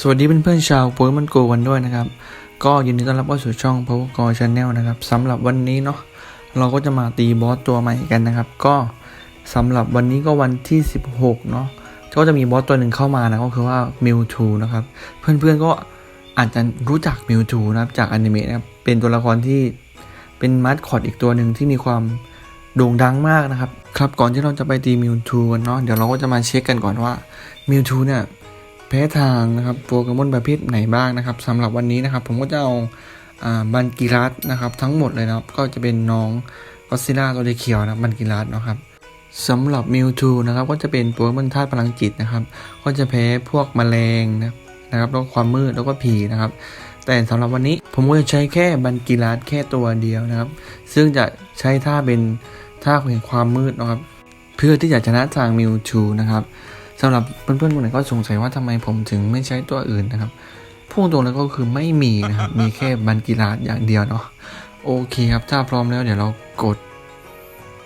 สวัสดีเพื่อนๆชาวโปเกมอนโกกันด้วยนะครับ ก็ยินดีต้อนรับเข้าสู่ช่อง Power Go Channel นะครับสำหรับวันนี้เนาะเราก็จะมาตีบอสตัวใหม่กันนะครับ ก็สำหรับวันนี้ก็วันที่ 16 เนาะก็จะมีบอสตัวหนึ่งเข้ามานะก็คือว่า Mewtwo นะครับ เพื่อนๆก็อาจจะรู้จัก Mewtwo นะครับจากอนิเมะนะครับเป็นตัวละครที่เป็นมัดคอดอีกตัวหนึ่งที่มีความโด่งดังมากนะครับ ครับก่อนที่เราจะไปตี Mewtwo กันเนาะเดี๋ยวเราก็จะมาเช็คกันก่อนว่า Mewtwo เนี่ย แพ้ทางนะครับโปเกมอนประเภทไหนบ้างนะครับสำหรับวันนี้นะครับ ผมก็จะเอาบันกิรัสนะครับ ทั้งหมดเลยนะครับ ก็จะเป็นน้องก็ซิล่าตัวเขียวนะบันกิรัสนะครับสำหรับมิวทูนะครับก็จะเป็นโปเกมอนธาตุพลังจิตนะครับ ก็จะแพ้พวกแมลงนะนะครับแล้วก็ความมืดแล้วก็ผีนะครับ แต่สำหรับวันนี้ผมก็จะใช้แค่บันกิรัสแค่ตัวเดียวนะครับ ซึ่งจะใช้ท่าเป็นท่าแห่งความมืดนะครับ เพื่อที่จะชนะทางมิวทูนะครับ สำหรับเพื่อนๆคนไหนก็สงสัยว่าทำไมผมถึงไม่ใช้ตัวอื่นนะครับพุ่งตรงแล้วก็คือไม่มีนะครับมีแค่บันกีฬาอย่างเดียวเนาะโอเคครับ ถ้าพร้อมแล้วเดี๋ยวเรากด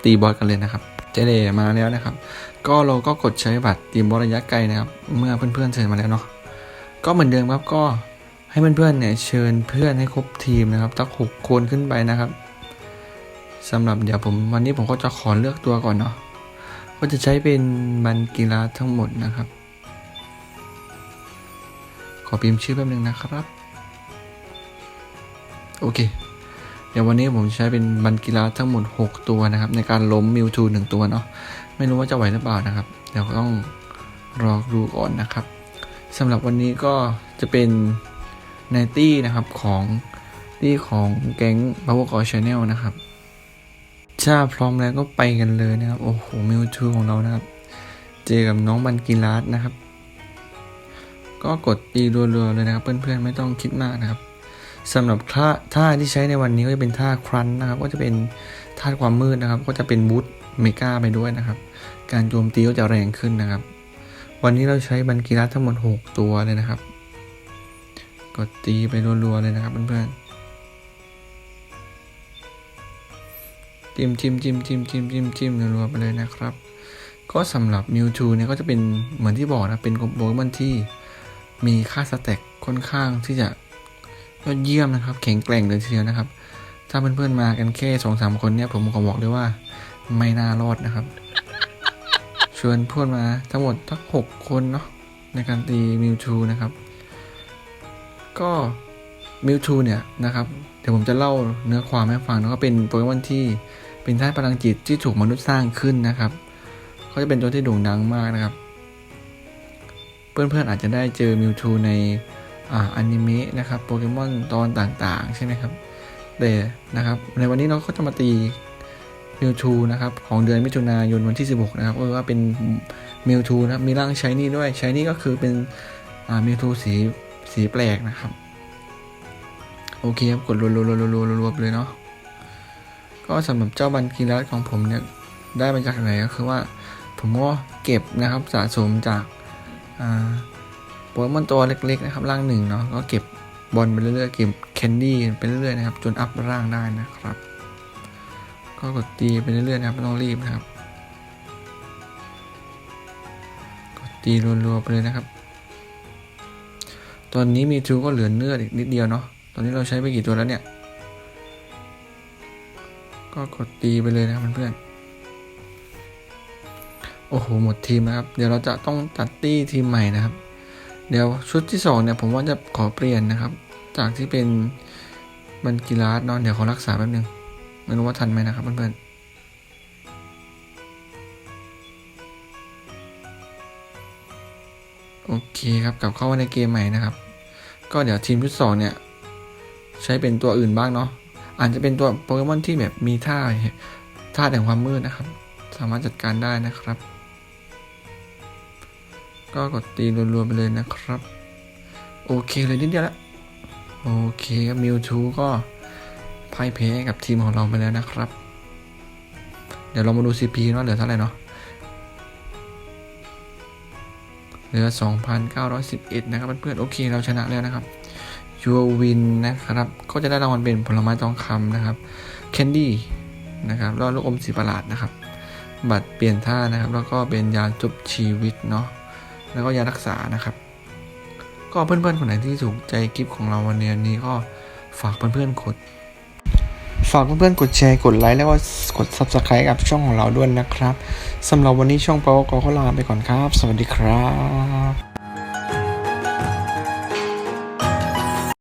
ตีบอสกันเลยนะครับเจเดมาแล้วนะครับ ก็เราก็กดใช้บัตรตีบอสระยะไกลนะครับ เมื่อเพื่อนๆเชิญมาแล้วเนาะก็เหมือนเดิมครับก็ให้เพื่อนๆเนี่ยเชิญเพื่อนให้ครบทีมนะครับตั้งหกคนขึ้นไปนะครับสำหรับเดี๋ยวผมวันนี้ผมก็จะขอเลือกตัวก่อนเนาะ ก็จะใช้เป็นบันกีฬาทั้งหมดนะครับ ขอพิมพ์ชื่อแป๊บนึงนะครับ โอเค เดี๋ยววันนี้ผมใช้เป็นบันกีฬาทั้งหมด 6 ตัวนะครับ ในการล้มมิวทูหนึ่งตัวเนาะ ไม่รู้ว่าจะไหวหรือเปล่านะครับ เดี๋ยวต้องรอดูก่อนนะครับสำหรับวันนี้ก็จะเป็นในตี้นะครับของตี้ของแก๊ง Power g o Channel นะครับ ถ้าพร้อมแล้วก็ไปกันเลยนะครับ โอ้โหมิวทูของเรานะครับ เจอกับน้องบันกิรัสนะครับ ก็กดตีรัวๆเลยนะครับ เพื่อนๆไม่ต้องคิดมากนะครับสำหรับท่าท่าที่ใช้ในวันนี้ก็จะเป็นท่าครันนะครับ ก็จะเป็นท่าความมืดนะครับ ก็จะเป็นบูทเมกาไปด้วยนะครับ การโจมตีก็จะแรงขึ้นนะครับ วันนี้เราใช้บันกิรัสทั้งหมด 6 ตัวเลยนะครับ กดตีไปรัวๆเลยนะครับเพื่อนๆ จิ้มจิ้มจิ้มจิ้มจิ้มจิ้มจิ้มรัวๆไปเลยนะครับ ก็สำหรับมิวทูเนี่ยก็จะเป็นเหมือนที่บอกนะ เป็นโปเกมอนที่มีค่าสแต็กค่อนข้างที่จะยอดเยี่ยมนะครับ แข็งแกร่งเลยทีเดียวนะครับ ถ้าเพื่อนๆมากันแค่สองสามคนเนี่ยผมขอบอกเลยว่าไม่น่ารอดนะครับ ชวนเพื่อนมาทั้งหมดทั้งหกคนเนาะในการตีมิวทูนะครับ ก็ มิวทูเนี่ยนะครับ เดี๋ยวผมจะเล่าเนื้อความให้ฟังนะก็เป็นโปเกมอนที่เป็นธาพลังจิตที่ถูกมนุษย์สร้างขึ้นนะครับเขาจะเป็นตัวที่โด่งดังมากนะครับ เพื่อนๆอาจจะได้เจอมิวทูในอ่าอนิเมะนะครับโปเกมอนตอนต่างๆ ใช่ไหมครับแต่นะครับ ในวันนี้เราก็จะมาตีมิวทูนะครับของเดือนมิถุนายนวันที่ 16 นะครับก็ว่าเป็นมิวทูนะครับมีร่างใช้นี่ด้วยใช้นี่ก็คือเป็นอ่ามิวทูสีสีแปลกนะครับ โอเคครับ กดรัวๆๆๆๆๆเลยเนาะก็สำหรับเจ้าบันกีรัสของผมเนี่ยได้มาจากไหนก็คือว่า ผมก็เก็บนะครับสะสมจากอ่าโปเกมอนตัวเล็กๆนะครับร่างหนึ่งเนาะก็เก็บบอลไปเรื่อยๆเก็บแคนดี้ไปเรื่อยๆนะครับ จนอัพร่างได้นะครับ ก็กดตีไปเรื่อยๆนะครับไม่ต้องรีบนะครับ กดตีรัวๆไปเลยนะครับ ตอนนี้มีทูก็เหลือเนื้ออีกนิดเดียวเนาะ ตอนนี้เราใช้ไปกี่ตัวแล้วเนี่ย ก็กดตีไปเลยนะครับเพื่อนๆโอ้โหหมดทีมนะครับ เดี๋ยวเราจะต้องตัดตี้ทีมใหม่นะครับ เดี๋ยวชุดที่สองเนี่ยผมว่าจะขอเปลี่ยนนะครับ จากที่เป็นบันกีฬาสเนาะเดี๋ยวขอรักษาแป๊บนึงไม่รู้ว่าทันไหมนะครับเพื่อนๆโอเคครับกลับเข้ามาในเกมใหม่นะครับ ก็เดี๋ยวทีมชุดสองเนี่ย ใช้เป็นตัวอื่นบ้างเนาะอาจจะเป็นตัวโปเกมอนที่แบบมีท่าท่าแห่งความมืดนะครับ สามารถจัดการได้นะครับ ก็กดตีรัวๆไปเลยนะครับ โอเคเลยนิดเดียวละโอเคครับมิวทูก็พ่ายแพ้กับทีมของเราไปแล้วนะครับ เดี๋ยวเรามาดู CP ว่าเหลือเท่าไหร่เนาะเหลือ 2,911 นะครับเพื่อนๆโอเคเราชนะแล้วนะครับ ยูวินนะครับ ก็จะได้รางวัลเป็นผลไม้ทองคำนะครับแคนดี้นะครับแล้วลูกอมสีประหลาดนะครับ บัตรเปลี่ยนท่านะครับ แล้วก็เป็นยาจบชีวิตเนาะแล้วก็ยารักษานะครับ ก็เพื่อนๆคนไหนที่ถูกใจคลิปของเราวันนี้นี้ก็ฝากเพื่อนๆกดฝากเพื่อนๆ กดแชร์ กดไลค์ แล้วก็กด subscribe กับช่องของเราด้วยนะครับ สำหรับวันนี้ช่องปาก็ขอลาไปก่อนครับ สวัสดีครับ